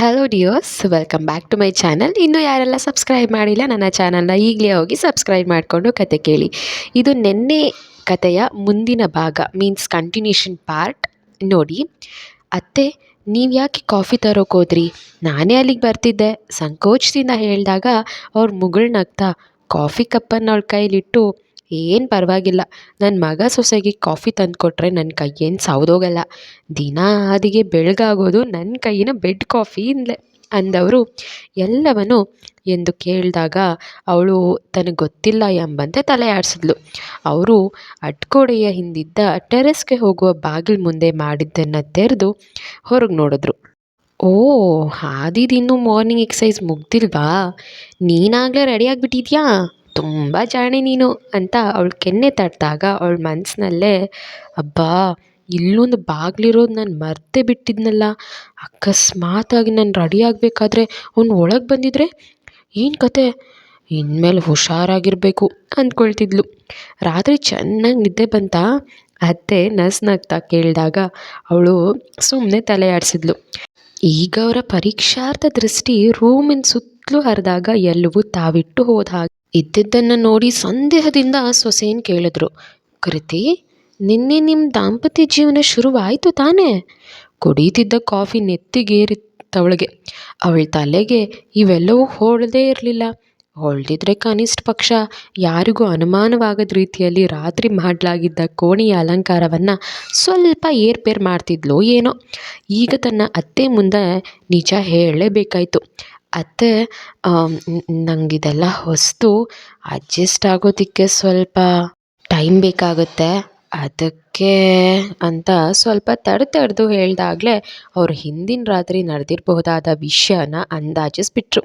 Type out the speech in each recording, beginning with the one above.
Hello ಡಿಯೋಸ್ welcome back to my channel ಇನ್ನೂ ಯಾರೆಲ್ಲ subscribe ಮಾಡಿಲ್ಲ, ನನ್ನ ಚಾನಲ್ನ ಈಗಲೇ ಹೋಗಿ ಸಬ್ಸ್ಕ್ರೈಬ್ ಮಾಡಿಕೊಂಡು ಕತೆ ಕೇಳಿ. ಇದು ನಿನ್ನೆ ಕತೆಯ ಮುಂದಿನ ಭಾಗ ಮೀನ್ಸ್ ಕಂಟಿನ್ಯೂಷನ್ ಪಾರ್ಟ್ ನೋಡಿ, ಅತ್ತೆ, ನೀವು ಯಾಕೆ ಕಾಫಿ ತರೋಕೆ ಹೋದ್ರಿ? ನಾನೇ ಅಲ್ಲಿಗೆ ಬರ್ತಿದ್ದೆ. ಸಂಕೋಚದಿಂದ ಹೇಳಿದಾಗ ಅವ್ರ ಮುಗುಳು ನಗ್ತಾ ಕಾಫಿ ಕಪ್ಪನ್ನು ಅವಳ ಕೈಲಿಟ್ಟು ಏನು ಪರವಾಗಿಲ್ಲ. ನನ್ನ ಮಗ ಸೊಸೆಗೆ ಕಾಫಿ ತಂದು ಕೊಟ್ಟರೆ ನನ್ನ ಕೈಯೇನು ಸೌದೋಗಲ್ಲ ದಿನ ಹಾದಿಗೆ ಬೆಳಗಾಗೋದು ನನ್ನ ಕೈಯಿನ ಬೆಡ್ ಕಾಫಿಯಿಂದಲೇ ಅಂದವರು. ಎಲ್ಲವನು ಎಂದು ಕೇಳಿದಾಗ ಅವಳು ತನಗೆ ಗೊತ್ತಿಲ್ಲ ಎಂಬಂತೆ ತಲೆ ಆಡಿಸಿದ್ಲು. ಅವರು ಅಡ್ಕೋಡೆಯ ಹಿಂದಿದ್ದ ಟೆರೆಸ್ಗೆ ಹೋಗುವ ಬಾಗಿಲು ಮುಂದೆ ಮಾಡಿದ್ದನ್ನು ತೆರೆದು ಹೊರಗೆ ನೋಡಿದ್ರು. ಓ ಹಾದಿದಿನ್ನೂ ಮಾರ್ನಿಂಗ್ ಎಕ್ಸಸೈಸ್ ಮುಗ್ದಿಲ್ವಾ? ನೀನಾಗಲೇ ರೆಡಿ ಆಗಿಬಿಟ್ಟಿದ್ಯಾ? ತುಂಬ ಜಾಣೆ ನೀನು ಅಂತ ಅವಳು ಕೆನ್ನೆ ತಟ್ಟಿದಾಗ ಅವಳ ಮನಸ್ಸಿನಲ್ಲೇ ಅಬ್ಬಾ, ಇಲ್ಲೊಂದು ಬಾಗಿಲಿರೋದು ನಾನು ಮರ್ತೇ ಬಿಟ್ಟಿದ್ನಲ್ಲ, ಅಕಸ್ಮಾತಾಗಿ ನಾನು ರೆಡಿ ಆಗಬೇಕಾದ್ರೆ ಅವ್ನು ಒಳಗೆ ಬಂದಿದ್ರೆ ಏನು ಕತೆ? ಇನ್ಮೇಲೆ ಹುಷಾರಾಗಿರಬೇಕು, ಅಂದ್ಕೊಳ್ತಿದ್ಲು. ರಾತ್ರಿ ಚೆನ್ನಾಗಿ ನಿದ್ದೆ ಬಂತಾ, ಅತ್ತೆ ನಸು ನಗ್ತಾ ಕೇಳಿದಾಗ ಅವಳು ಸುಮ್ಮನೆ ತಲೆ ಆಡಿಸಿದ್ಲು. ಈಗ ಅವರ ಪರೀಕ್ಷಾರ್ಥ ದೃಷ್ಟಿ ರೂಮಿನ ಸುತ್ತಲೂ ಹರಿದಾಗ ಎಲ್ಲವೂ ತಾವಿಟ್ಟು ಹೋದ ಹಾಗೆ ಇದ್ದಿದ್ದನ್ನು ನೋಡಿ ಸಂದೇಹದಿಂದ ಸೊಸೆಯನ್ನು ಕೇಳಿದ್ರು, ಕೃತಿ, ನಿನ್ನೆ ನಿಮ್ಮ ದಾಂಪತ್ಯ ಜೀವನ ಶುರುವಾಯಿತು ತಾನೇ? ಕುಡೀತಿದ್ದ ಕಾಫಿ ನೆತ್ತಿಗೇರಿತ್ತವಳಿಗೆ. ಅವಳ ತಲೆಗೆ ಇವೆಲ್ಲವೂ ಹೊಳದೇ ಇರಲಿಲ್ಲ. ಹೊಳೆದಿದ್ರೆ ಕನಿಷ್ಠ ಪಕ್ಷ. ಯಾರಿಗೂ ಅನುಮಾನವಾಗದ ರೀತಿಯಲ್ಲಿ ರಾತ್ರಿ ಮಾಡಲಾಗಿದ್ದ ಕೋಣೆಯ ಅಲಂಕಾರವನ್ನು ಸ್ವಲ್ಪ ಏರ್ಪೇರು ಮಾಡ್ತಿದ್ಲೋ ಏನೋ. ಈಗ ತನ್ನ ಅತ್ತೆ ಮುಂದೆ ನಿಜ ಹೇಳಲೇಬೇಕಾಯ್ತು. ಅತ್ತೆ ಇದೆಲ್ಲ ಹೊಸ್ತು ಅಡ್ಜಸ್ಟ್ ಆಗೋದಿಕ್ಕೆ ಸ್ವಲ್ಪ ಟೈಮ್ ಬೇಕಾಗುತ್ತೆ. ಅದಕ್ಕೆ ಅಂತ ಸ್ವಲ್ಪ ತಡ ತಡೆದು ಹೇಳಿದಾಗಲೇ ಅವರು ಹಿಂದಿನ ರಾತ್ರಿ ನಡೆದಿರಬಹುದಾದ ವಿಷಯನ ಅಂದಾಜಿಸ್ಬಿಟ್ರು.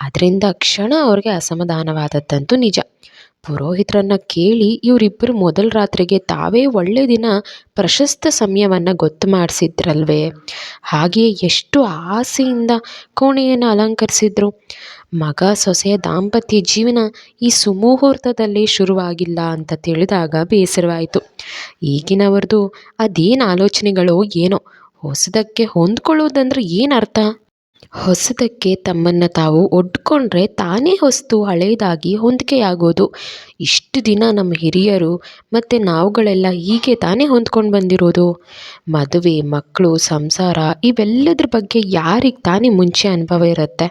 ಅದರಿಂದ ಕ್ಷಣ ಅವ್ರಿಗೆ ಅಸಮಾಧಾನವಾದದ್ದಂತೂ ನಿಜ. ಪುರೋಹಿತರನ್ನು ಕೇಳಿ ಇವರಿಬ್ಬರು ಮೊದಲ ರಾತ್ರಿಗೆ ತಾವೇ ಒಳ್ಳೆಯ ದಿನ ಪ್ರಶಸ್ತ ಸಮಯವನ್ನು ಗೊತ್ತು ಮಾಡಿಸಿದ್ರಲ್ವೇ? ಹಾಗೆಯೇ ಎಷ್ಟು ಆಸೆಯಿಂದ ಕೋಣೆಯನ್ನು ಅಲಂಕರಿಸಿದ್ರು. ಮಗ ಸೊಸೆಯ ದಾಂಪತ್ಯ ಜೀವನ ಈ ಸುಮುಹೂರ್ತದಲ್ಲಿ ಶುರುವಾಗಿಲ್ಲ ಅಂತ ತಿಳಿದಾಗ ಬೇಸರವಾಯಿತು. ಈಗಿನವ್ರದ್ದು ಅದೇನು ಆಲೋಚನೆಗಳೋ ಏನೋ, ಹೊಸದಕ್ಕೆ ಹೊಂದ್ಕೊಳ್ಳೋದಂದ್ರೆ ಏನು ಅರ್ಥ ಹೊಸದಕ್ಕೆ ತಮ್ಮನ್ನು ತಾವು ಒಡ್ಕೊಂಡ್ರೆ ತಾನೇ ಹೊಸ್ತು ಹಳೆಯದಾಗಿ ಹೊಂದಿಕೆಯಾಗೋದು. ಇಷ್ಟು ದಿನ ನಮ್ಮ ಹಿರಿಯರು ಮತ್ತು ನಾವುಗಳೆಲ್ಲ ಹೀಗೆ ತಾನೇ ಹೊಂದ್ಕೊಂಡು ಬಂದಿರೋದು? ಮದುವೆ ಮಕ್ಕಳು ಸಂಸಾರ ಇವೆಲ್ಲದ್ರ ಬಗ್ಗೆ ಯಾರಿಗೆ ತಾನೇ ಮುಂಚೆ ಅನುಭವ ಇರುತ್ತೆ?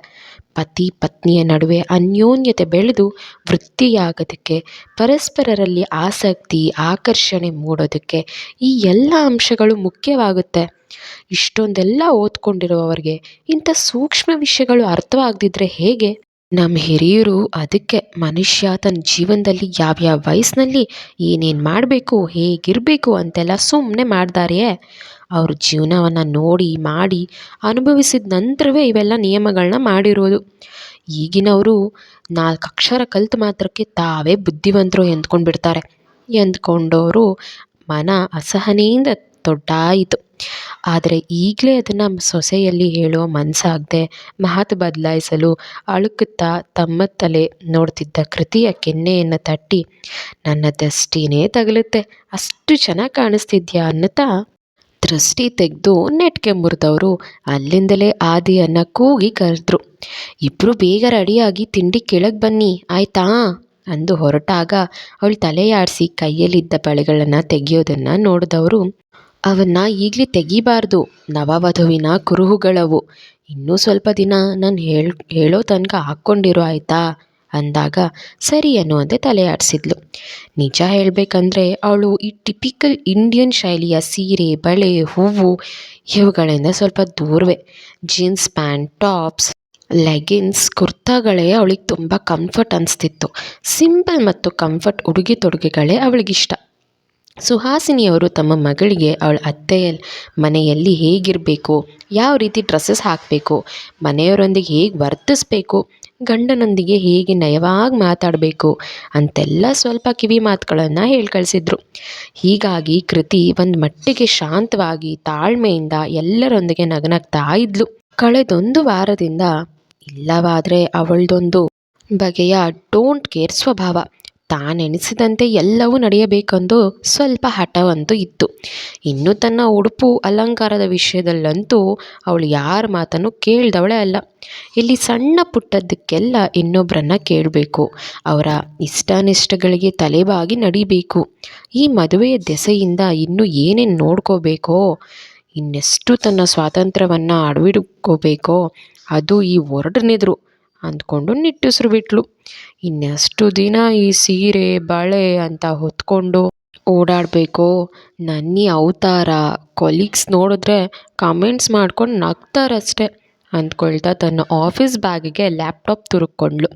ಪತಿ, ಪತ್ನಿಯ ನಡುವೆ ಅನ್ಯೋನ್ಯತೆ ಬೆಳೆದು ವೃತ್ತಿಯಾಗೋದಕ್ಕೆ, ಪರಸ್ಪರರಲ್ಲಿ ಆಸಕ್ತಿ, ಆಕರ್ಷಣೆ ಮೂಡೋದಕ್ಕೆ ಈ ಎಲ್ಲ ಅಂಶಗಳು ಮುಖ್ಯವಾಗುತ್ತೆ. ಇಷ್ಟೊಂದೆಲ್ಲ ಓದ್ಕೊಂಡಿರುವವರಿಗೆ ಇಂಥ ಸೂಕ್ಷ್ಮ ವಿಷಯಗಳು ಅರ್ಥವಾಗದಿದ್ರೆ ಹೇಗೆ? ನಮ್ಮ ಹಿರಿಯರು ಅದಕ್ಕೆ ಮನುಷ್ಯ ತನ್ನ ಜೀವನದಲ್ಲಿ ಯಾವ್ಯಾವ ವಯಸ್ಸಿನಲ್ಲಿ ಏನೇನು ಮಾಡಬೇಕು, ಹೇಗಿರಬೇಕು ಅಂತೆಲ್ಲ ಸುಮ್ಮನೆ ಮಾಡ್ದಾರೆಯೇ? ಅವ್ರ ಜೀವನವನ್ನು ನೋಡಿ, ಮಾಡಿ, ಅನುಭವಿಸಿದ ನಂತರವೇ ಇವೆಲ್ಲ ನಿಯಮಗಳನ್ನ ಮಾಡಿರೋದು. ಈಗಿನವರು ನಾಲ್ಕು ಅಕ್ಷರ ಕಲ್ತು ಮಾತ್ರಕ್ಕೆ ತಾವೇ ಬುದ್ಧಿವಂತರು ಎಂದ್ಕೊಂಡ್ಬಿಡ್ತಾರೆ. ಎಂದ್ಕೊಂಡವರು ಮನ ಅಸಹನೆಯಿಂದ ದೊಡ್ಡಾಯಿತು. ಆದರೆ ಈಗಲೇ ಅದನ್ನು ಸೊಸೆಯಲ್ಲಿ ಹೇಳೋ ಮನಸ್ಸಾಗದೆ ಮಾತು ಬದಲಾಯಿಸಲು ಅಳುಕುತ್ತಾ ತಮ್ಮ ತಲೆ ನೋಡ್ತಿದ್ದ ಕೃತಿಯ ಕೆನ್ನೆಯನ್ನು ತಟ್ಟಿ, ನನ್ನ ದೃಷ್ಟಿನೇ ತಗಲುತ್ತೆ, ಅಷ್ಟು ಚೆನ್ನಾಗಿ ಕಾಣಿಸ್ತಿದ್ಯಾ ಅನ್ನುತ್ತಾ? ದೃಷ್ಟಿ ತೆಗೆದು ನೆಟ್ಗೆ ಮುರಿದವರು ಅಲ್ಲಿಂದಲೇ ಆದಿಯನ್ನು ಕೂಗಿ ಕರೆದ್ರು ಇಬ್ಬರು ಬೇಗ ರೆಡಿಯಾಗಿ ತಿಂಡಿ ಕೆಳಗೆ ಬನ್ನಿ, ಆಯ್ತಾ? ಅಂದು ಹೊರಟಾಗ ಅವಳು ತಲೆಯಾಡಿಸಿ ಕೈಯಲ್ಲಿದ್ದ ಬಳೆಗಳನ್ನು ತೆಗೆಯೋದನ್ನು ನೋಡಿದವರು ಅವನ್ನ ಈಗಲೇ ತೆಗಿಬಾರ್ದು. ನವವಧುವಿನ ಕುರುಹುಗಳವು. ಇನ್ನೂ ಸ್ವಲ್ಪ ದಿನ ನಾನು ಹೇಳ್, ಹೇಳೋ ತನಕ ಹಾಕ್ಕೊಂಡಿರೋ ಆಯಿತಾ? ಅಂದಾಗ ಸರಿ ಅನ್ನುವಂತೆ ತಲೆ ಆಡಿಸಿದ್ಲು. ನಿಜ ಹೇಳಬೇಕಂದ್ರೆ ಅವಳು ಈ ಟಿಪಿಕಲ್ ಇಂಡಿಯನ್ ಶೈಲಿಯ ಸೀರೆ, ಬಳೆ, ಹೂವು ಇವುಗಳಿಂದ ಸ್ವಲ್ಪ ದೂರವೇ. ಜೀನ್ಸ್ ಪ್ಯಾಂಟ್, ಟಾಪ್ಸ್ ಲೆಗಿನ್ಸ್ ಕುರ್ತಾಗಳೇ ಅವಳಿಗೆ ತುಂಬ ಕಂಫರ್ಟ್ ಅನಿಸ್ತಿತ್ತು. ಸಿಂಪಲ್ ಮತ್ತು ಕಂಫರ್ಟ್ ಉಡುಗೆ ತೊಡುಗೆಗಳೇ ಅವಳಿಗಿಷ್ಟ. ಸುಹಾಸಿನಿಯವರು ತಮ್ಮ ಮಗಳಿಗೆ ಅವಳ ಅತ್ತೆಯ ಮನೆಯಲ್ಲಿ ಹೇಗಿರಬೇಕು? ಯಾವ ರೀತಿ ಡ್ರೆಸ್ಸಸ್ ಹಾಕಬೇಕು? ಮನೆಯವರೊಂದಿಗೆ ಹೇಗೆ ವರ್ತಿಸ್ಬೇಕು? ಗಂಡನೊಂದಿಗೆ ಹೇಗೆ ನಯವಾಗಿ ಮಾತಾಡಬೇಕು? ಅಂತೆಲ್ಲ ಸ್ವಲ್ಪ ಕಿವಿ ಮಾತುಗಳನ್ನು ಹೇಳಿ ಕಳಿಸಿದ್ರು ಹೀಗಾಗಿ ಕೃತಿ ಒಂದು ಮಟ್ಟಿಗೆ ಶಾಂತವಾಗಿ ತಾಳ್ಮೆಯಿಂದ ಎಲ್ಲರೊಂದಿಗೆ ನಗನಗ್ತಾ ಇದ್ಲು. ಕಳೆದೊಂದು ವಾರದಿಂದ ಇಲ್ಲವಾದರೆ ಅವಳದೊಂದು ಬಗೆಯ ಡೋಂಟ್ ಕೇರ್ ಸ್ವಭಾವ. ತಾನೆನಿಸಿದಂತೆ ಎಲ್ಲವೂ ನಡೆಯಬೇಕೆಂದು ಸ್ವಲ್ಪ ಹಠವಂತೂ ಇತ್ತು. ಇನ್ನು ತನ್ನ ಉಡುಪು ಅಲಂಕಾರದ ವಿಷಯದಲ್ಲಂತೂ ಅವಳು ಯಾರ ಮಾತನ್ನು ಕೇಳಿದವಳೇ ಅಲ್ಲ. ಇಲ್ಲಿ ಸಣ್ಣ ಪುಟ್ಟದ್ದಕ್ಕೆಲ್ಲ ಇನ್ನೊಬ್ಬರನ್ನ ಕೇಳಬೇಕು. ಅವರ ಇಷ್ಟಾನಿಷ್ಟಗಳಿಗೆ ತಲೆಬಾಗಿ ನಡಿಬೇಕು. ಈ ಮದುವೆಯ ದೆಸೆಯಿಂದ ಇನ್ನೂ ಏನೇನು ನೋಡ್ಕೋಬೇಕೋ, ಇನ್ನೆಷ್ಟು ತನ್ನ ಸ್ವಾತಂತ್ರ್ಯವನ್ನು ಅಡವಿಡ್ಕೋಬೇಕೋ ಅದು ಈ ಒರಡನೆದ್ರು ಅಂದ್ಕೊಂಡು ನಿಟ್ಟುಸಿರು ಬಿಟ್ಲು. ಇನ್ನೆಷ್ಟು ದಿನ ಈ ಸೀರೆ, ಬಳೆ ಅಂತ ಹೊತ್ಕೊಂಡು ಓಡಾಡಬೇಕೋ? ನನ್ನಿ ಅವತಾರ. ಕೊಲೀಗ್ಸ್ ನೋಡಿದ್ರೆ ಕಮೆಂಟ್ಸ್ ಮಾಡ್ಕೊಂಡು ನಗ್ತಾರಷ್ಟೆ ಅಂದ್ಕೊಳ್ತಾ ತನ್ನ ಆಫೀಸ್ ಬ್ಯಾಗಿಗೆ ಲ್ಯಾಪ್ಟಾಪ್ ತುರುಕ್ಕೊಂಡ್ಳು.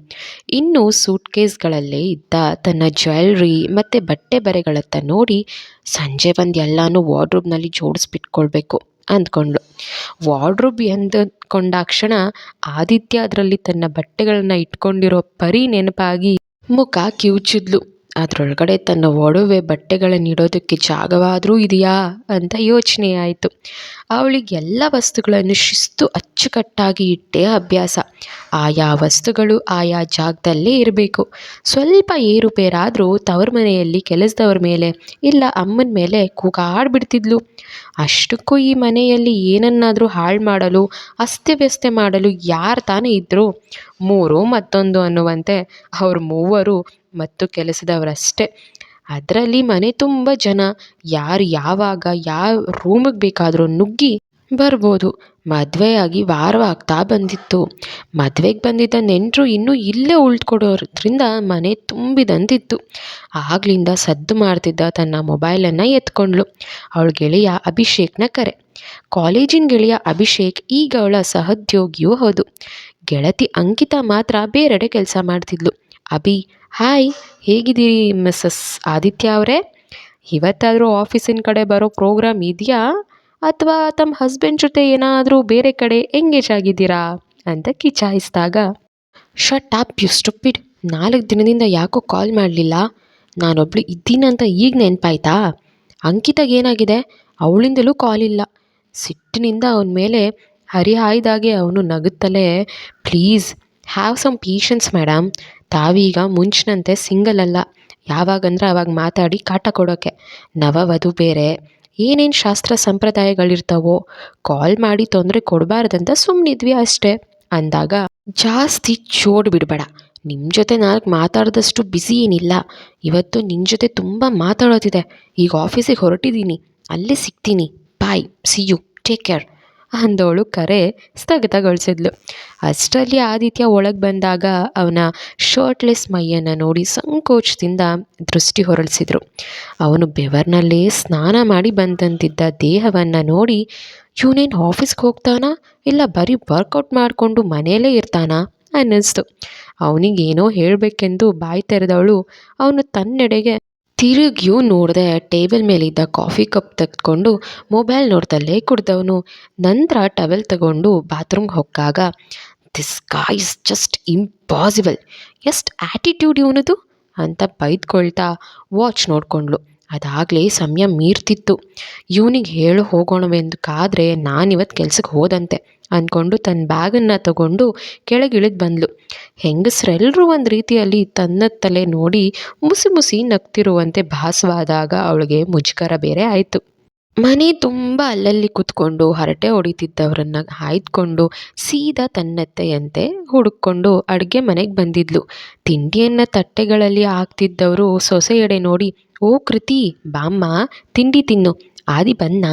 ಇನ್ನು ಸೂಟ್ ಕೇಸ್ಗಳಲ್ಲೇ ಇದ್ದ ತನ್ನ ಜ್ಯುವೆಲ್ರಿ ಮತ್ತು ಬಟ್ಟೆ ಬರೆಗಳತ್ತ ನೋಡಿ ಸಂಜೆ ಬಂದು ಎಲ್ಲನೂ ವಾರ್ಡ್ರೋಬ್ನಲ್ಲಿ ಜೋಡಿಸ್ಬಿಟ್ಕೊಳ್ಬೇಕು. ಅಂದ್ಕೊಂಡ್ಳು. ವಾರ್ಡ್ರೋಬ್ ಎಂದುಕೊಂಡಾಕ್ಷಣ ಆದಿತ್ಯ ಅದರಲ್ಲಿ ತನ್ನ ಬಟ್ಟೆಗಳನ್ನು ಇಟ್ಕೊಂಡಿರೋ ಪರಿ ನೆನಪಾಗಿ ಮುಖ ಕಿವುಚಿದ್ಲು. ಅದರೊಳಗಡೆ ತನ್ನ ಒಡವೆ ಬಟ್ಟೆಗಳನ್ನು ಇಡೋದಕ್ಕೆ ಜಾಗವಾದರೂ ಇದೆಯಾ ಅಂತ ಯೋಚನೆ ಆಯಿತು. ಅವಳಿಗೆ ಎಲ್ಲ ವಸ್ತುಗಳನ್ನು ಶಿಸ್ತು ಅಚ್ಚುಕಟ್ಟಾಗಿ ಇಟ್ಟೇ ಅಭ್ಯಾಸ. ಆಯಾ ವಸ್ತುಗಳು ಆಯಾ ಜಾಗದಲ್ಲೇ ಇರಬೇಕು. ಸ್ವಲ್ಪ ಏರುಪೇರಾದರೂ ತವ್ರ ಮನೆಯಲ್ಲಿ ಕೆಲಸದವ್ರ ಮೇಲೆ ಇಲ್ಲ ಅಮ್ಮನ ಮೇಲೆ ಕೂಗಾಡ್ಬಿಡ್ತಿದ್ಲು. ಅಷ್ಟಕ್ಕೂ ಈ ಮನೆಯಲ್ಲಿ ಏನನ್ನಾದರೂ ಹಾಳು ಮಾಡಲು, ಅಸ್ತವ್ಯಸ್ತ ಮಾಡಲು ಯಾರು ತಾನೇ ಇದ್ದರು ಮೂರು ಮತ್ತೊಂದು ಅನ್ನುವಂತೆ ಅವ್ರ ಮೂವರು ಮತ್ತು ಕೆಲಸದವರಷ್ಟೇ. ಅದರಲ್ಲಿ ಮನೆ ತುಂಬ ಜನ. ಯಾರು ಯಾವಾಗ ಯಾವ ರೂಮಿಗೆ ಬೇಕಾದರೂ ನುಗ್ಗಿ ಬರ್ಬೋದು. ಮದುವೆಯಾಗಿ ವಾರವಾಗ್ತಾ ಬಂದಿತ್ತು. ಮದುವೆಗೆ ಬಂದಿದ್ದ ನೆಂಟರು ಇನ್ನೂ ಇಲ್ಲೇ ಉಳ್ಕೊಡೋದ್ರಿಂದ ಮನೆ ತುಂಬಿದಂತಿತ್ತು. ಆಗ್ಲಿಂದ ಸದ್ದು ಮಾಡ್ತಿದ್ದ ತನ್ನ ಮೊಬೈಲನ್ನು ಎತ್ಕೊಂಡ್ಳು. ಅವಳ ಗೆಳೆಯ ಅಭಿಷೇಕ್ನ ಕರೆ. ಕಾಲೇಜಿನ ಗೆಳೆಯ ಅಭಿಷೇಕ್ ಈಗ ಅವಳ ಸಹೋದ್ಯೋಗಿಯೂ ಹೌದು. ಗೆಳತಿ ಅಂಕಿತಾ ಮಾತ್ರ ಬೇರೆಡೆ ಕೆಲಸ ಮಾಡ್ತಿದ್ಲು. ಅಭಿ, ಹಾಯ್, ಹೇಗಿದ್ದೀರಿ ಮಿಸ್ಸಸ್ ಆದಿತ್ಯ ಅವರೇ? ಇವತ್ತಾದರೂ ಆಫೀಸಿನ ಕಡೆ ಬರೋ ಪ್ರೋಗ್ರಾಮ್ ಇದೆಯಾ? ಅಥವಾ ತಮ್ಮ ಹಸ್ಬೆಂಡ್ ಜೊತೆ ಏನಾದರೂ ಬೇರೆ ಕಡೆ ಎಂಗೇಜ್ ಆಗಿದ್ದೀರಾ ಅಂತ ಕಿಚಾಯಿಸಿದಾಗ ಶಟ್ ಅಪ್ ಯು ಸ್ಟುಪಿಡ್ ನಾಲ್ಕು ದಿನದಿಂದ ಯಾಕೋ ಕಾಲ್ ಮಾಡಲಿಲ್ಲ. ನಾನೊಬ್ಳು ಇದ್ದೀನಂತ ಈಗ ನೆನಪಾಯ್ತಾ? ಅಂಕಿತಾಗೆ ಏನಾಗಿದೆ? ಅವಳಿಂದಲೂ ಕಾಲ್ ಇಲ್ಲ. ಸಿಟ್ಟಿನಿಂದ ಅವನ ಮೇಲೆ ಹರಿಹಾಯ್ದಾಗೆ ಅವನು ನಗುತ್ತಲೇ please have some patience madam ತಾವೀಗ ಮುಂಚಿನಂತೆ ಸಿಂಗಲ್ ಅಲ್ಲ. ಯಾವಾಗಂದ್ರೆ ಅವಾಗ ಮಾತಾಡಿ ಕಾಟ ಕೊಡೋಕ್ಕೆ ನವವಧು ಬೇರೆ. ಏನೇನು ಶಾಸ್ತ್ರ ಸಂಪ್ರದಾಯಗಳಿರ್ತಾವೋ ಕಾಲ್ ಮಾಡಿ ತೊಂದರೆ ಕೊಡಬಾರ್ದಂತ ಸುಮ್ಮನಿದ್ವಿ ಅಷ್ಟೇ. ಅಂದಾಗ ಜಾಸ್ತಿ ಚೋಡ್ ಬಿಡಬೇಡ. ನಿಮ್ಮ ಜೊತೆ ನಾಲ್ಕು ಮಾತಾಡಿದಷ್ಟು ಬ್ಯುಸಿ ಏನಿಲ್ಲ. ಇವತ್ತು ನಿನ್ನ ಜೊತೆ ತುಂಬ ಮಾತಾಡೋದಿದೆ. ಈಗ ಆಫೀಸಿಗೆ ಹೊರಟಿದ್ದೀನಿ ಅಲ್ಲೇ ಸಿಗ್ತೀನಿ. Bye see you take care ಅಂದವಳು ಕರೆ ಸ್ಥಗಿತಗೊಳಿಸಿದ್ಲು. ಅಷ್ಟರಲ್ಲಿ ಆದಿತ್ಯ ಒಳಗೆ ಬಂದಾಗ ಅವನ ಶರ್ಟ್ಲೆಸ್ ಮೈಯನ್ನು ನೋಡಿ ಸಂಕೋಚದಿಂದ ದೃಷ್ಟಿ ಹೊರಳಿಸಿದ್ರು. ಅವನು ಬೆವರ್ನಲ್ಲೇ ಸ್ನಾನ ಮಾಡಿ ಬಂದಂತಿದ್ದ ದೇಹವನ್ನು ನೋಡಿ, ಇವನೇನು ಆಫೀಸ್ಗೆ ಹೋಗ್ತಾನಾ? ಇಲ್ಲ ಬರೀ ವರ್ಕೌಟ್ ಮಾಡಿಕೊಂಡು ಮನೆಯಲ್ಲೇ ಇರ್ತಾನಾ? ಅನ್ನಿಸ್ತು. ಅವನಿಗೇನೋ ಹೇಳಬೇಕೆಂದು ಬಾಯಿ ತೆರೆದವಳು ಅವನು ತನ್ನೆಡೆಗೆ ತಿರುಗಿಯೂ ನೋಡಿದೆ ಟೇಬಲ್ ಮೇಲಿದ್ದ ಕಾಫಿ ಕಪ್ ತೆಗೆದುಕೊಂಡು ಮೊಬೈಲ್ ನೋಡ್ದಲ್ಲೇ ಕುಡ್ದವನು. ನಂತರ ಟವೆಲ್ ತಗೊಂಡು ಬಾತ್ರೂಮ್ಗೆ ಹೊಕ್ಕಾಗ ದಿಸ್ ಇಸ್ ಜಸ್ಟ್ ಇಂಪಾಸಿಬಲ್ ಎಷ್ಟು ಆ್ಯಟಿಟ್ಯೂಡ್ ಇವನದು? ಅಂತ ಬೈದ್ಕೊಳ್ತಾ ವಾಚ್ ನೋಡಿಕೊಂಡ್ಳು. ಅದಾಗಲೇ ಸಮಯ ಮೀರ್ತಿತ್ತು. ಇವನಿಗೆ ಹೇಳು ಹೋಗೋಣವೆಂದು ಕಾದರೆ ನಾನಿವತ್ತು ಕೆಲ್ಸಕ್ಕೆ ಹೋದಂತೆ ಅಂದ್ಕೊಂಡು ತನ್ನ ಬ್ಯಾಗನ್ನು ತಗೊಂಡು ಕೆಳಗಿಳಿದು ಬಂದಳು ಹೆಂಗಸರೆಲ್ಲರೂ ಒಂದು ರೀತಿಯಲ್ಲಿ ತನ್ನ ತಲೆ ನೋಡಿ ಮುಸಿ ಮುಸಿ ನಗ್ತಿರುವಂತೆ ಭಾಸವಾದಾಗ ಅವಳಿಗೆ ಮುಜುಗರ ಬೇರೆ ಆಯಿತು. ಮನೆ ತುಂಬ ಅಲ್ಲಲ್ಲಿ ಕೂತ್ಕೊಂಡು ಹರಟೆ ಹೊಡಿತಿದ್ದವರನ್ನು ಹಾಯ್ದುಕೊಂಡು ಸೀದಾ ತನ್ನತ್ತೆಯಂತೆ ಹುಡುಕೊಂಡು ಅಡುಗೆ ಮನೆಗೆ ಬಂದಿದ್ಲು. ತಿಂಡಿಯನ್ನು ತಟ್ಟೆಗಳಲ್ಲಿ ಹಾಕ್ತಿದ್ದವರು ಸೊಸೆ ಎಡೆ ನೋಡಿ ಓ ಕೃತಿ, ಬಾಮ್ಮ, ತಿಂಡಿ ತಿನ್ನು, ಆದಿ ಬನ್ನ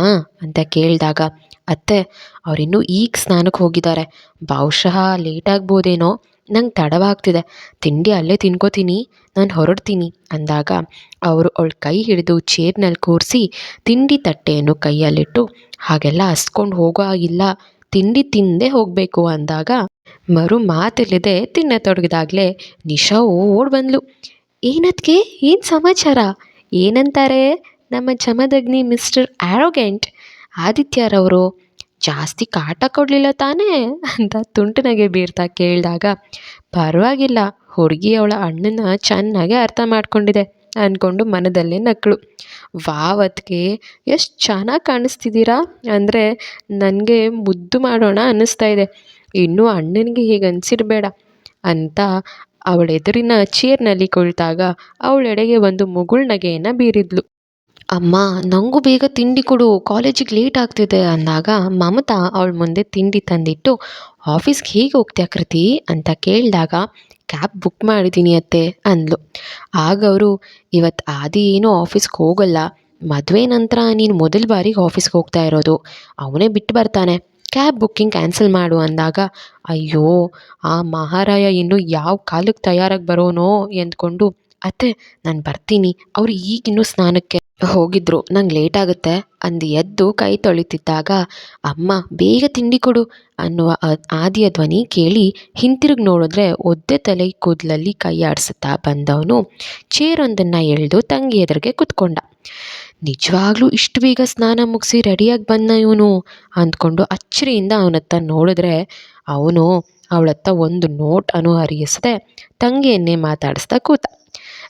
ಅಂತ ಕೇಳಿದಾಗ, ಅತ್ತೆ, ಅವರಿನ್ನೂ ಈಗ ಸ್ನಾನಕ್ಕೆ ಹೋಗಿದ್ದಾರೆ. ಬಹುಶಃ ಲೇಟ್ ಆಗ್ಬೋದೇನೋ, ನಂಗೆ ತಡವಾಗ್ತಿದೆ. ತಿಂಡಿ ಅಲ್ಲೇ ತಿನ್ಕೋತೀನಿ, ನಾನು ಹೊರಡ್ತೀನಿ ಅಂದಾಗ, ಅವರು ಅವಳು ಕೈ ಹಿಡಿದು ಚೇರ್ನಲ್ಲಿ ಕೂರಿಸಿ, ತಿಂಡಿ ತಟ್ಟೆಯನ್ನು ಕೈಯಲ್ಲಿಟ್ಟು, ಹಾಗೆಲ್ಲ ಹಸ್ಕೊಂಡು ಹೋಗೋ ಆಗಿಲ್ಲ ತಿಂಡಿ ತಿಂದೇ ಹೋಗಬೇಕು ಅಂದಾಗ, ಮರು ಮಾತಿಲ್ಲದೆ ತಿನ್ನತೊಡಗಿದಾಗಲೇ ನಿಶಾ ಓಡ್ ಬಂದ್ಲು. ಏನತ್ಗೆ? ಏನು ಸಮಾಚಾರ? ಏನಂತಾರೆ? ನಮ್ಮ ಚಮದಗ್ನಿ ಮಿಸ್ಟರ್ ಆ್ಯರೋಗೆಂಟ್ ಆದಿತ್ಯರವರು, ಜಾಸ್ತಿ ಕಾಟ ಕೊಡಲಿಲ್ಲ ತಾನೇ? ಅಂತ ತುಂಟನಗೆ ಬೀರ್ತಾ ಕೇಳಿದಾಗ, ಪರವಾಗಿಲ್ಲ ಹುಡುಗಿ ಅವಳ ಅಣ್ಣನ ಚೆನ್ನಾಗಿ ಅರ್ಥ ಮಾಡ್ಕೊಂಡಿದೆ ಅಂದ್ಕೊಂಡು ಮನದಲ್ಲೇ ನಕ್ಕಳು ವಾವತ್ಗೆ, ಎಷ್ಟು ಚೆನ್ನಾಗಿ ಕಾಣಿಸ್ತಿದ್ದೀರಾ? ಅಂದರೆ, ನನಗೆ ಮುದ್ದು ಮಾಡೋಣ ಅನ್ನಿಸ್ತಾ ಇದೆ. ಇನ್ನೂ ಅಣ್ಣನಿಗೆ ಹೀಗೆ ಅನಿಸಿರ್ಬೇಡ ಅಂತ ಅವಳ ಎದುರಿನ ಚೇರ್ನಲ್ಲಿ ಕುಳಿತಾಗ ಅವಳೆಡೆಗೆ ಒಂದು ಮುಗುಳ್ನಗೆಯನ್ನು ಬೀರಿದ್ಲು. ಅಮ್ಮ ನನಗೂ ಬೇಗ ತಿಂಡಿ ಕೊಡು, ಕಾಲೇಜಿಗೆ ಲೇಟ್ ಆಗ್ತಿದೆ ಅಂದಾಗ ಮಮತಾ ಅವಳ ಮುಂದೆ ತಿಂಡಿ ತಂದಿಟ್ಟು, ಆಫೀಸ್ಗೆ ಹೇಗೆ ಹೋಗ್ತೀಯ ಕೃತಿ? ಅಂತ ಕೇಳಿದಾಗ, ಕ್ಯಾಬ್ ಬುಕ್ ಮಾಡಿದ್ದೀನಿ ಅತ್ತೆ ಅಂದ್ಲು. ಆಗ ಅವರು ಇವತ್ತು ಆದಿ ಏನೂ ಆಫೀಸ್ಗೆ ಹೋಗಲ್ಲ. ಮದುವೆ ನಂತರ ನೀನು ಮೊದಲ ಬಾರಿಗೆ ಆಫೀಸ್ಗೆ ಹೋಗ್ತಾ ಇರೋದು. ಅವನೇ ಬಿಟ್ಟು ಬರ್ತಾನೆ. ಕ್ಯಾಬ್ ಬುಕ್ಕಿಂಗ್ ಕ್ಯಾನ್ಸಲ್ ಮಾಡು ಅಂದಾಗ, ಅಯ್ಯೋ, ಆ ಮಹಾರಾಯ ಇನ್ನು ಯಾವ ಕಾಲಕ್ಕೆ ತಯಾರಾಗಿ ಬರೋನೋ? ಎಂದ್ಕೊಂಡು, ಅತ್ತೆ, ನಾನು ಬರ್ತೀನಿ. ಅವರು ಈಗಿನ್ನೂ ಸ್ನಾನಕ್ಕೆ ಹೋಗಿದ್ರು. ನಂಗೆ ಲೇಟ್ ಆಗುತ್ತೆ. ಅಂದು ಎದ್ದು ಕೈ ತೊಳಿತಿದ್ದಾಗ, ಅಮ್ಮ, ಬೇಗ ತಿಂಡಿ ಕೊಡು. ಅನ್ನುವ ಆದಿಯ ಧ್ವನಿ ಕೇಳಿ ಹಿಂತಿರುಗಿ ನೋಡಿದ್ರೆ ಒದ್ದೆ ತಲೆ ಕೂದಲಲ್ಲಿ ಕೈ ಆಡಿಸುತ್ತಾ ಬಂದವನು. ಚೇರೊಂದನ್ನು ಎಳೆದು ತಂಗಿ ಎದುರಿಗೆ ಕುತ್ಕೊಂಡ. ನಿಜವಾಗ್ಲೂ ಇಷ್ಟು ಬೇಗ ಸ್ನಾನ ಮುಗಿಸಿ ರೆಡಿಯಾಗಿ ಬಂದ ಇವನು ಅಂದ್ಕೊಂಡು ಅಚ್ಚರಿಯಿಂದ ಅವನತ್ತ ನೋಡಿದ್ರೆ ಅವನು ಅವಳತ್ತ ಒಂದು ನೋಟ್ ಅನು ಹರಿಯಿಸದೆ ತಂಗಿಯನ್ನೇ ಮಾತಾಡಿಸ್ತಾ ಕೂತ.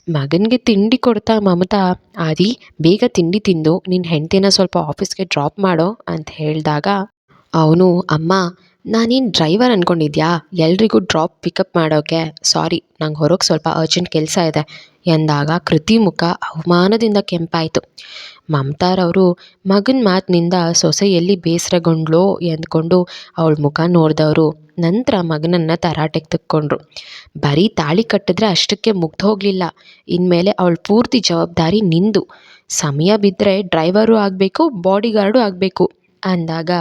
ಮಗನಿಗೆ ತಿಂಡಿ ಕೊಡ್ತಾ ಮಮತಾ, ಆದಿ, ಬೇಗ ತಿಂಡಿ ತಿಂದು ನಿನ್ನ ಹೆಂಡತಿನ ಸ್ವಲ್ಪ ಆಫೀಸ್ಗೆ ಡ್ರಾಪ್ ಮಾಡೋ ಅಂತ ಹೇಳಿದಾಗ ಅವನು, ಅಮ್ಮ ನಾನೇನು ಡ್ರೈವರ್ ಅಂದ್ಕೊಂಡಿದ್ಯಾ ಎಲ್ರಿಗೂ ಡ್ರಾಪ್ ಪಿಕಪ್ ಮಾಡೋಕ್ಕೆ ಸಾರಿ ನಂಗೆ ಹೊರಗೆ ಸ್ವಲ್ಪ ಅರ್ಜೆಂಟ್ ಕೆಲಸ ಇದೆ. ಎಂದಾಗ ಕೃತಿ ಮುಖ ಅವಮಾನದಿಂದ ಕೆಂಪಾಯಿತು. ಮಮತಾರವರು ಮಗನ ಮಾತಿನಿಂದ ಸೊಸೆ ಎಲ್ಲಿ ಬೇಸರಗೊಂಡ್ಲೋ? ಎಂದ್ಕೊಂಡು ಅವಳ ಮುಖ ನೋಡಿದವರು. ನಂತರ ಮಗನನ್ನು ತರಾಟೆಗೆ ತಕ್ಕೊಂಡ್ರು. ಬರೀ ತಾಳಿ ಕಟ್ಟಿದ್ರೆ ಅಷ್ಟಕ್ಕೆ ಮುಗ್ದು ಹೋಗಲಿಲ್ಲ. ಇನ್ಮೇಲೆ ಅವಳ ಪೂರ್ತಿ ಜವಾಬ್ದಾರಿ ನಿಂದು. ಸಮಯ ಬಿದ್ದರೆ ಡ್ರೈವರು ಆಗಬೇಕು ಬಾಡಿಗಾರ್ಡು ಆಗಬೇಕು. ಅಂದಾಗ,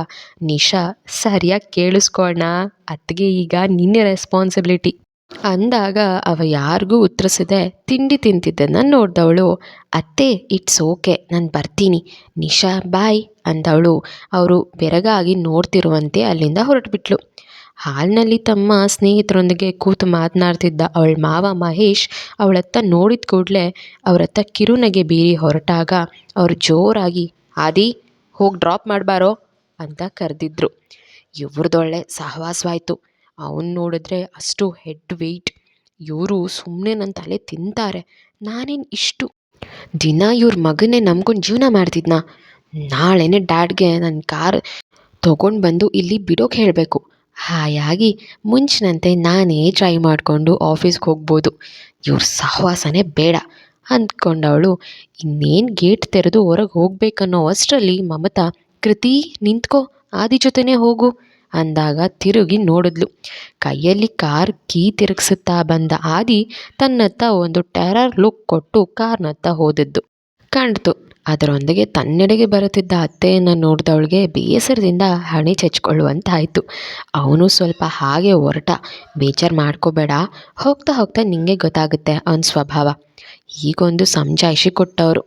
ನಿಶಾ, ಸರಿಯಾಗಿ ಕೇಳಿಸ್ಕೋಣ ಅತ್ತಿಗೆ ಈಗ ನಿನ್ನೆ ರೆಸ್ಪಾನ್ಸಿಬಿಲಿಟಿ ಅಂದಾಗ ಅವ ಯಾರಿಗೂ ಉತ್ತರಿಸದೆ ತಿಂಡಿ ತಿಂತಿದ್ದನ್ನು ನೋಡಿದವಳು, ಅತ್ತೆ ಇಟ್ಸ್ ಓಕೆ ನಾನು ಬರ್ತೀನಿ. ನಿಶಾ ಬಾಯ್ ಅಂದವಳು. ಅವರು ಬೆರಗಾಗಿ ನೋಡ್ತಿರುವಂತೆ ಅಲ್ಲಿಂದ ಹೊರಟುಬಿಟ್ಲು. ಹಾಲ್ನಲ್ಲಿ ತಮ್ಮ ಸ್ನೇಹಿತರೊಂದಿಗೆ ಕೂತು ಮಾತನಾಡ್ತಿದ್ದ ಅವಳ ಮಾವ ಮಹೇಶ್ ಅವಳತ್ತ ನೋಡಿದ ಕೂಡಲೇ ಅವರತ್ತ ಕಿರುನಗೆ ಬೀರಿ ಹೊರಟಾಗ ಅವರು ಜೋರಾಗಿ, ಆದಿ ಹೋಗಿ ಡ್ರಾಪ್ ಮಾಡಬಾರೋ ಅಂತ ಕರೆದಿದ್ರು. ಇವ್ರದ್ದೊಳ್ಳೆ ಸಹವಾಸವಾಯಿತು. ಅವನ್ನ ನೋಡಿದ್ರೆ ಅಷ್ಟು ಹೆಡ್ ವೆಯ್ಟ್ ಇವರು ಸುಮ್ಮನೆ ನನ್ನ ತಲೆ ತಿಂತಾರೆ. ನಾನೇನು ಇಷ್ಟು? ದಿನ ಇವ್ರ ಮಗನೇ ನಂಬ್ಕೊಂಡು ಜೀವನ ಮಾಡ್ತಿದ್ನಾ? ನಾಳೆನೇ ಡ್ಯಾಡ್ಗೆ ನನ್ನ ಕಾರ್ ತೊಗೊಂಡು ಬಂದು ಇಲ್ಲಿ ಬಿಡೋಕೆ ಹೇಳಬೇಕು. ಹಾಯಾಗಿ ಮುಂಚಿನಂತೆ ನಾನೇ ಟ್ರೈ ಮಾಡಿಕೊಂಡು ಆಫೀಸ್ಗೆ ಹೋಗ್ಬೋದು. ಇವ್ರ ಸಹವಾಸನೇ ಬೇಡ. ಅಂದ್ಕೊಂಡವಳು. ಇನ್ನೇನು ಗೇಟ್ ತೆರೆದು ಹೊರಗೆ ಹೋಗ್ಬೇಕನ್ನೋ ಅಷ್ಟರಲ್ಲಿ ಮಮತಾ, ಕೃತಿ, ನಿಂತ್ಕೋ, ಆದಿ ಜೊತೆನೇ ಹೋಗು ಅಂದಾಗ ತಿರುಗಿ ನೋಡಿದ್ಲು. ಕೈಯಲ್ಲಿ ಕಾರ್ ಕೀ ತಿರುಗಿಸುತ್ತಾ ಬಂದ ಆದಿ ತನ್ನತ್ತ ಒಂದು ಟೆರರ್ ಲುಕ್ ಕೊಟ್ಟು ಕಾರ್ನತ್ತ ಹೋದದ್ದು. ಕಾಣ್ತು ಅದರೊಂದಿಗೆ ತನ್ನೆಡೆಗೆ ಬರುತ್ತಿದ್ದ ಅತ್ತೆಯನ್ನು ನೋಡಿದವಳಿಗೆ ಬೇಸರದಿಂದ ಹಣೆ ಚಚ್ಕೊಳ್ಳುವಂತಾಯಿತು. ಅವನು ಸ್ವಲ್ಪ ಹಾಗೆ ಹೊರಟ ಬೇಜಾರು ಮಾಡ್ಕೋಬೇಡ, ಹೋಗ್ತಾ ಹೋಗ್ತಾ ನಿಂಗೆ ಗೊತ್ತಾಗುತ್ತೆ ಅವನ ಸ್ವಭಾವ. ಈಗೊಂದು ಸಮಜಾಯಿಷಿ ಕೊಟ್ಟವರು.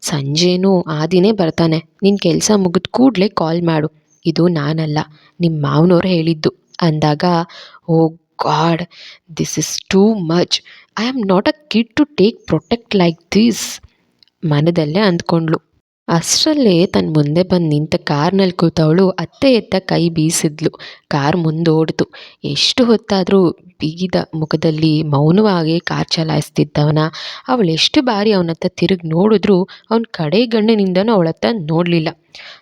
ಸಂಜೆನೂ ಆದಿನೇ ಬರ್ತಾನೆ. ನಿನ್ನ ಕೆಲಸ ಮುಗಿದ ಕೂಡಲೇ ಕಾಲ್ ಮಾಡು. ಇದು ನಾನಲ್ಲ ನಿಮ್ಮ ಮಾವನವ್ರು ಹೇಳಿದ್ದು. ಅಂದಾಗ, ಓ God, this is too much. I am not a kid to take protect like this. ಮನದಲ್ಲೇ ಅಂದ್ಕೊಂಡ್ಳು. ಅಷ್ಟರಲ್ಲೇ ತನ್ನ ಮುಂದೆ ಬಂದು ನಿಂತ ಕಾರ್ನಲ್ಲಿ ಕೂತವಳು ಅತ್ತೆ ಎತ್ತ ಕೈ ಬೀಸಿದ್ಲು. ಕಾರ್ ಮುಂದೋಡ್ತು. ಎಷ್ಟು ಹೊತ್ತಾದರೂ ಬಿಗಿದ ಮುಖದಲ್ಲಿ ಮೌನವಾಗಿ ಕಾರ್ ಚಲಾಯಿಸ್ತಿದ್ದವನ. ಅವಳು ಎಷ್ಟು ಬಾರಿ ಅವನತ್ತ ತಿರುಗಿ ನೋಡಿದ್ರೂ ಅವನ ಕಡೆ ಗಣ್ಣಿನಿಂದನೂ ಅವಳತ್ತ ನೋಡಲಿಲ್ಲ.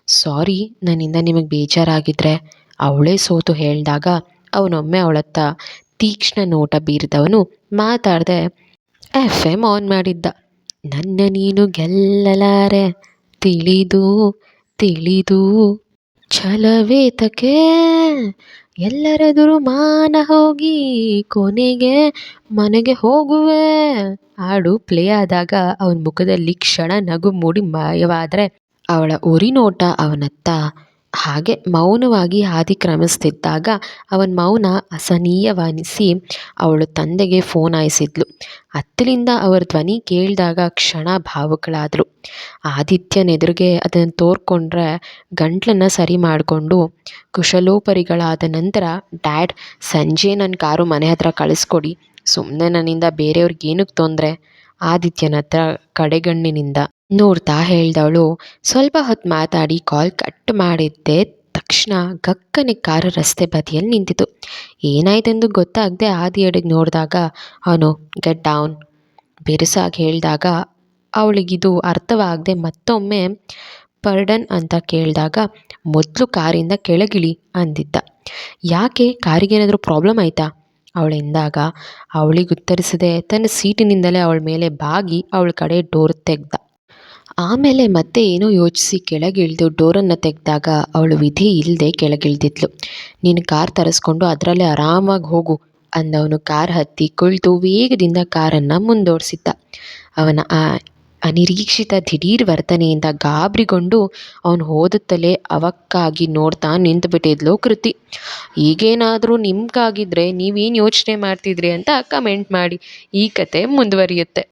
ಸಾರಿ, ನನ್ನಿಂದ ನಿಮಗೆ ಬೇಜಾರಾಗಿದ್ರೆ, ಅವಳೇ ಸೋತು ಹೇಳಿದಾಗ ಅವನೊಮ್ಮೆ ಅವಳತ್ತ ತೀಕ್ಷ್ಣ ನೋಟ ಬೀರಿದವನು ಮಾತಾಡದೆ, ಎಫ್ ಎಂ ಆನ್ ಮಾಡಿದ್ದ. ನನ್ನ ನೀನು ಗೆಲ್ಲಲಾರೆ. ತಿಳಿದು ತಿಳಿದು ಛಲವೇತಕ್ಕೆ ಎಲ್ಲರೆದುರು ಮಾನ ಹೋಗಿ ಕೊನೆಗೆ ಮನೆಗೆ ಹೋಗುವೆ. ಹಾಡು ಪ್ಲೇ ಆದಾಗ ಅವನ ಮುಖದಲ್ಲಿ ಕ್ಷಣ ನಗು ಮೂಡಿ ಮಾಯವಾದರೆ ಅವಳ ಉರಿನೋಟ ಅವನತ್ತ ಹಾಗೆ ಮೌನವಾಗಿ ಹಾದಿ ಕ್ರಮಿಸ್ತಿದ್ದಾಗ ಅವನ ಮೌನ ಅಸಹನೀಯವೆನಿಸಿ ಅವಳು ತಂದೆಗೆ ಫೋನ್ ಆಯಿಸಿದ್ಲು ಅತ್ತಲಿಂದ ಅವರ ಧ್ವನಿ ಕೇಳಿದಾಗ ಕ್ಷಣ ಭಾವುಕಳಾದರು. ಆದಿತ್ಯನೆದುರಿಗೆ ಅದನ್ನು ತೋರ್ಕೊಂಡ್ರೆ ಗಂಟ್ಲನ್ನು ಸರಿ ಮಾಡಿಕೊಂಡು ಕುಶಲೋಪರಿಗಳಾದ ನಂತರ, ಡ್ಯಾಡ್, ಸಂಜೆ ನನ್ನ ಕಾರು ಮನೆ ಹತ್ರ ಕಳಿಸ್ಕೊಡಿ. ಸುಮ್ಮನೆ ನನ್ನಿಂದ ಬೇರೆಯವ್ರಿಗೆ ಏನಕ್ಕೆ ತೊಂದರೆ? ಆದಿತ್ಯನ ಹತ್ರ ಕಡೆಗಣ್ಣಿನಿಂದ. ನೋಡ್ತಾ ಹೇಳ್ದವಳು, ಸ್ವಲ್ಪ ಹೊತ್ತು ಮಾತಾಡಿ, ಕಾಲ್ ಕಟ್ ಮಾಡಿದ್ದೆ, ತಕ್ಷಣ ಗಕ್ಕನೆ ಕಾರು ರಸ್ತೆ ಬದಿಯಲ್ಲಿ ನಿಂತಿತು. ಏನಾಯ್ತೆಂದು ಗೊತ್ತಾಗದೆ ಆದಿ ಎಡೆಗೆ ನೋಡಿದಾಗ, ಅವನು ಗೆಟ್ ಡೌನ್ ಬಿರುಸಾಗಿ ಹೇಳಿದಾಗ, ಅವಳಿಗಿದು ಅರ್ಥವಾಗದೆ ಮತ್ತೊಮ್ಮೆ ಪರ್ಡನ್ ಅಂತ ಕೇಳಿದಾಗ, ಮೊದಲು ಕಾರಿಂದ ಕೆಳಗಿಳಿ ಅಂದಿದ್ದ. ಯಾಕೆ? ಕಾರಿಗೇನಾದರೂ ಪ್ರಾಬ್ಲಮ್ ಆಯಿತಾ? ಅವಳೆಂದಾಗ ಅವಳಿಗೆ ಉತ್ತರಿಸದೆ, ತನ್ನ ಸೀಟಿನಿಂದಲೇ ಅವಳ ಮೇಲೆ ಬಾಗಿ, ಅವಳ ಕಡೆ ಡೋರ್ ತೆಗ್ದ. ಆಮೇಲೆ ಮತ್ತೆ ಏನೋ ಯೋಚಿಸಿ ಕೆಳಗಿಳಿದು ಡೋರನ್ನು ತೆಗೆದಾಗ ಅವಳು ವಿಧಿ ಇಲ್ಲದೆ ಕೆಳಗಿಳಿದಿದ್ಲು. ನೀನು ಕಾರ್ ತರಿಸ್ಕೊಂಡು ಅದರಲ್ಲೇ ಆರಾಮಾಗಿ ಹೋಗು ಅಂದವನು ಕಾರ್ ಹತ್ತಿ ಕುಳಿತು ವೇಗದಿಂದ ಕಾರನ್ನು ಮುಂದೋಡಿಸಿದ್ದ. ಅವನ ಆ ಅನಿರೀಕ್ಷಿತ ದಿಢೀರ್ ವರ್ತನೆಯಿಂದ ಗಾಬರಿಗೊಂಡು ಅವನು ಹೋದುತ್ತಲೇ ಅವಕ್ಕಾಗಿ ನೋಡ್ತಾ ನಿಂತುಬಿಟ್ಟಿದ್ಲು ಕೃತಿ. ಈಗೇನಾದರೂ ನಿಮ್ಗಾಗಿದ್ರೆ ನೀವೇನು ಯೋಚನೆ ಮಾಡ್ತಿದ್ರಿ ಅಂತ ಕಮೆಂಟ್ ಮಾಡಿ ಈ ಕತೆ ಮುಂದುವರಿಯುತ್ತೆ.